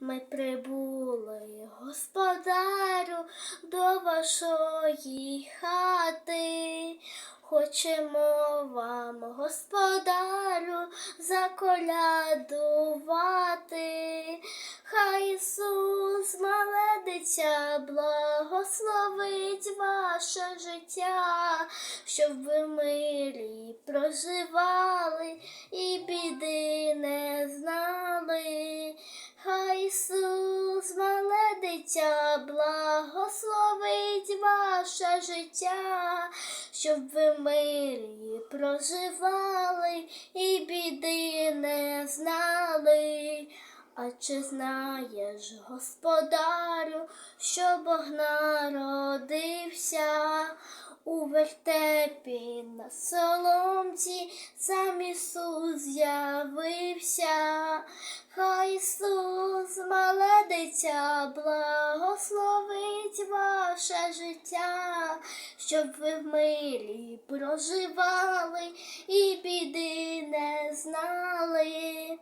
Ми прибули, господарю, до вашої хати. Хочемо вам, господарю, заколядувати. Хай Ісус, мале дитя, благословить ваше життя, щоб ви в мирі проживали і біди мале благословить ваше життя, щоб ви мирі проживали і біди не знали. А чи знаєш, господарю, що Бог народився у вертепі на соломці, сам Ісус з'явився. Владиця благословить ваше життя, щоб ви в милі проживали і біди не знали.